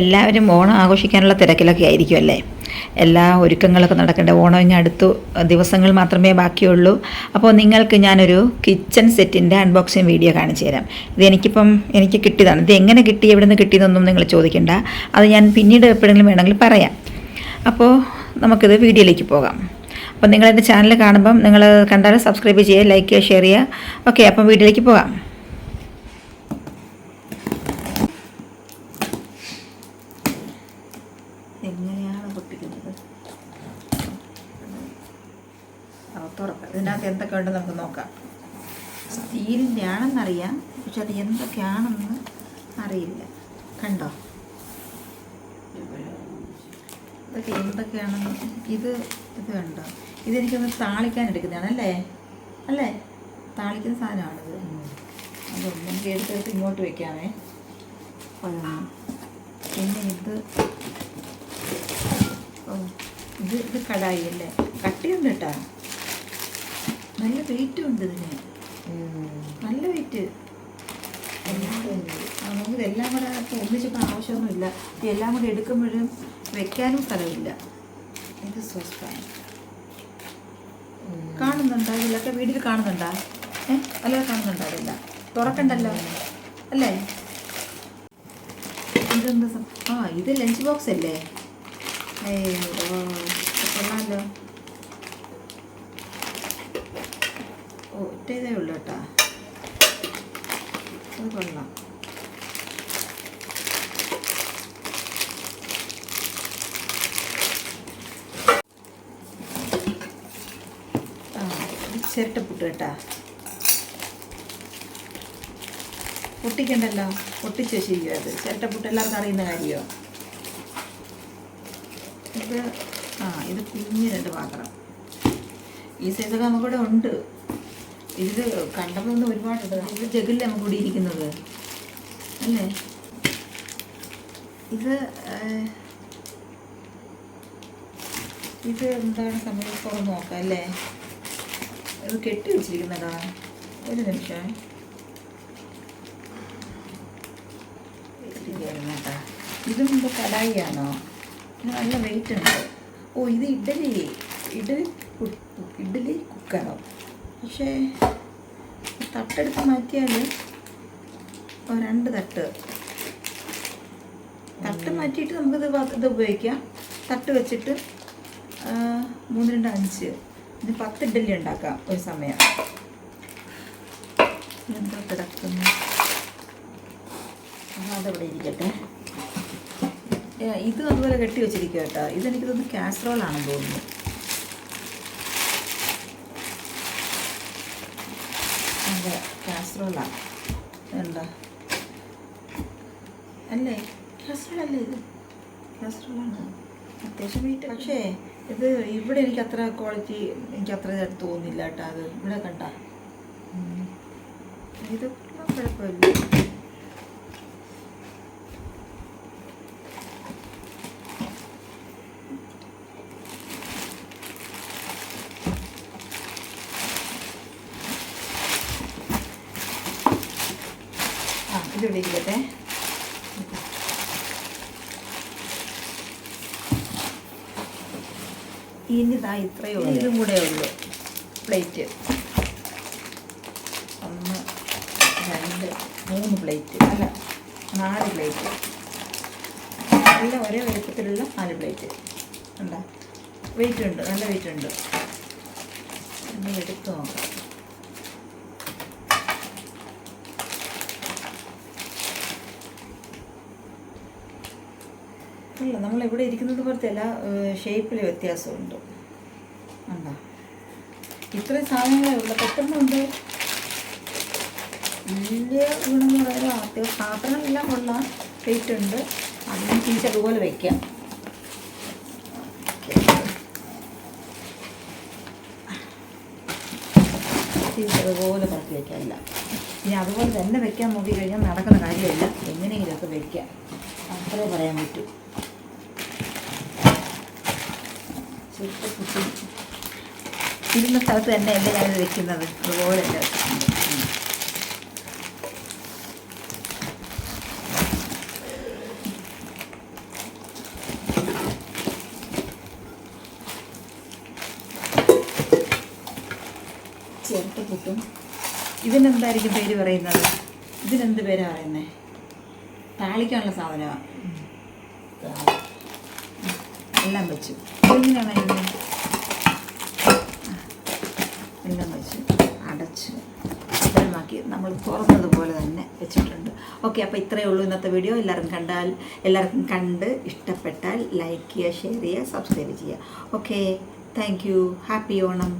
എല്ലാവരും ഓണം ആഘോഷിക്കാനുള്ള തിരക്കിലൊക്കെ ആയിരിക്കും അല്ലേ? എല്ലാ ഒരുക്കങ്ങളൊക്കെ നടക്കേണ്ട. ഓണം ഇനി അടുത്തു ദിവസങ്ങൾ മാത്രമേ ബാക്കിയുള്ളൂ. അപ്പോൾ നിങ്ങൾക്ക് ഞാനൊരു കിച്ചൺ സെറ്റിന്റെ അൺബോക്സിങ് വീഡിയോ കാണിച്ചു തരാം. ഇത് എനിക്കിപ്പം എനിക്ക് കിട്ടിയതാണ്. ഇത് എങ്ങനെ കിട്ടി എവിടെ നിന്ന് കിട്ടിയതെന്നൊന്നും നിങ്ങൾ ചോദിക്കേണ്ട. അത് ഞാൻ പിന്നീട് എപ്പോഴെങ്കിലും വേണമെങ്കിൽ പറയാം. അപ്പോൾ നമുക്കിത് വീഡിയോയിലേക്ക് പോകാം. അപ്പോൾ നിങ്ങളെന്റെ ചാനൽ കാണുമ്പം നിങ്ങൾ കണ്ടാൽ സബ്സ്ക്രൈബ് ചെയ്യുക ലൈക്ക് ചെയ്യുക ഷെയർ ചെയ്യുക. ഓക്കെ അപ്പം വീഡിയോയിലേക്ക് പോകാം. എങ്ങനെയാണ് പൊട്ടിക്കുന്നത്? ആ, തുറക്കാം ഇതിനകത്ത് എന്തൊക്കെ ഉണ്ടെന്ന് നമുക്ക് നോക്കാം. സ്റ്റീലിന്റെ ആണെന്നറിയാം പക്ഷെ അത് എന്തൊക്കെയാണെന്ന് അറിയില്ല. കണ്ടോ? ഇതൊക്കെ എന്തൊക്കെയാണെന്ന് ഇത് ഇത് കണ്ടോ? ഇതെനിക്കൊന്ന് താളിക്കാൻ എടുക്കുന്നതാണ് അല്ലേ? അല്ലേ? താളിക്കുന്ന സാധനമാണിത്. അതൊന്നും നമുക്ക് എടുത്തെടുത്ത് ഇങ്ങോട്ട് വെക്കാമേ. പിന്നെ ഇത് ഇത് കടായി അല്ലേ കട്ടിയുണ്ട് കേട്ടാ നല്ല വെയിറ്റും ഉണ്ട് ഇതിന്. നല്ല വെയിറ്റ്. നമുക്ക് ഇതെല്ലാം കൂടെ ഒന്നിച്ചിപ്പോൾ ആവശ്യമൊന്നുമില്ല. എല്ലാം കൂടെ എടുക്കുമ്പോഴും വെക്കാനും സ്ഥലമില്ല. ഇത് സ്വസ്ഥാണ് കാണുന്നുണ്ടോ? ഇതിലൊക്കെ വീട്ടിൽ കാണുന്നുണ്ടോ? ഏ? അല്ല കാണുന്നുണ്ടോ അതില്ല? തുറക്കണ്ടല്ലോ? അല്ലേ? ഇതെന്താ ആ ഇത് ലഞ്ച് ബോക്സ് അല്ലേ? ഇത് കൊള്ളാമല്ലോ ഓ ഒറ്റ ഇതേ ഉള്ളൂ കേട്ടാ. അത് കൊള്ളാം. ആ ഇത് ചിരട്ടപ്പുട്ട് കേട്ടാ. പൊട്ടിക്കണ്ടല്ലോ? പൊട്ടിച്ച് വെച്ചിരിക്കും അത് ചിരട്ടപ്പുട്ട് എല്ലാവർക്കും അറിയുന്ന കാര്യമോ ഇത് ആ ഇത് കുഞ്ഞ് രണ്ട് പാത്രം. ഈ സൈസൊക്കെ നമുക്കിവിടെ ഉണ്ട്. ഇത് കണ്ടപ്പോൾ ഒന്ന് ഒരുപാടുണ്ട് ഇത് ജഗില്ല നമുക്ക് ഇവിടെ ഇരിക്കുന്നത്. അല്ലേ? ഇത് ഇത് എന്താണ് തുറന്ന് നോക്കാം അല്ലേ? ഇത് കെട്ടി വെച്ചിരിക്കുന്നതാ. ഒരു നിമിഷം. ഇതും കടായിയാണോ? നല്ല വെയിറ്റ് ഉണ്ട്. ഓ ഇത് ഇഡലി. ഇഡലി ഇഡലി കുക്കറോ? പക്ഷേ തട്ടെടുത്ത് മാറ്റിയാൽ ഓ രണ്ട് തട്ട്. തട്ട് മാറ്റിയിട്ട് നമുക്കിത് ഇത് ഉപയോഗിക്കാം. തട്ട് വെച്ചിട്ട് മൂന്ന് രണ്ട് അഞ്ച്. ഇത് പത്ത് ഇഡ്ഡലി ഉണ്ടാക്കാം ഒരു സമയം. എന്താ കിടക്കുന്നു അതവിടെ ഇരിക്കട്ടെ. ഇതും അതുപോലെ കെട്ടി വെച്ചിരിക്കുക കേട്ടോ. ഇതെനിക്ക് തോന്നുന്നു കാസറോൾ ആണെന്ന് തോന്നുന്നു. അതെ കാസറോളാണ് എന്താ? അല്ലേ? കാസറോൾ അല്ലേ ഇത്? കാസറോളാണ് അത്യാവശ്യം വെയിറ്റ് പക്ഷേ ഇത് ഇവിടെ എനിക്ക് അത്ര ക്വാളിറ്റി എനിക്ക് അത്ര ഇതായിട്ട് തോന്നില്ല കേട്ടോ അത്. ഇവിടെ കണ്ട. ഇത് കുഴപ്പമില്ല ആ ഇതിവിടെ ഇരിക്കട്ടെ ഇനി ഇതാ ഇത്രയേ ഉള്ളൂ. ഇതും കൂടെ ഉള്ളൂ. പ്ലേറ്റ്. ഒന്ന് രണ്ട് മൂന്ന് പ്ലേറ്റ്. അല്ല. നാല് പ്ലേറ്റ്. നല്ല ഒരേ വലുപ്പത്തിലുള്ള നാല് പ്ലേറ്റ്. ഉണ്ടോ വെയിറ്റ് ഉണ്ട് നല്ല വെയിറ്റ് ഉണ്ട് ഒന്ന് എടുത്ത് നോക്കാം. അല്ല നമ്മൾ ഇവിടെ ഇരിക്കുന്നത് പോലത്തെ അല്ല ഷേപ്പിൽ വ്യത്യാസമുണ്ട്. ഉണ്ടോ ഇത്രയും സാധനങ്ങളേ ഉള്ളൂ. പെട്ടെന്നുണ്ട് വലിയ ഗുണമെന്ന് പറയുമ്പോൾ അത്യാവശ്യം പാത്രങ്ങളെല്ലാം ഉള്ള പ്ലേറ്റ് ഉണ്ട്. അതിന് തിരിച്ച് അതുപോലെ വയ്ക്കാം തിരിച്ച് അതുപോലെ പറക്കി എല്ലാം ഇനി അതുപോലെ തന്നെ വെക്കാൻ നോക്കി കഴിഞ്ഞാൽ നടക്കുന്ന കാര്യമില്ല. എങ്ങനെയെങ്കിലുമൊക്കെ വെക്കാം. അത്രേ പറയാൻ പറ്റൂ. ഇരുന്ന സ്ഥലത്ത് തന്നെ അല്ലേ ഞാൻ വെക്കുന്നത്? അതുപോലെ ചേർത്ത് പുട്ടും ഇതിനെന്തായിരിക്കും പേര് പറയുന്നത്? ഇതിനെന്ത് പേരാ പറയുന്നത് താളിക്കാനുള്ള സാധനമാണ് എല്ലാം വെച്ചു. എങ്ങനെയാണ് എല്ലാം വെച്ച് അടച്ച്. ഭദ്രമാക്കി നമ്മൾ തുറന്നതുപോലെ തന്നെ വെച്ചിട്ടുണ്ട്. ഓക്കെ അപ്പോൾ ഇത്രയേ ഉള്ളൂ ഇന്നത്തെ വീഡിയോ. എല്ലാവർക്കും കണ്ടാൽ എല്ലാവർക്കും കണ്ട് ഇഷ്ടപ്പെട്ടാൽ ലൈക്ക് ചെയ്യുക ഷെയർ ചെയ്യുക സബ്സ്ക്രൈബ് ചെയ്യുക. Okay thank you. Happy Onam.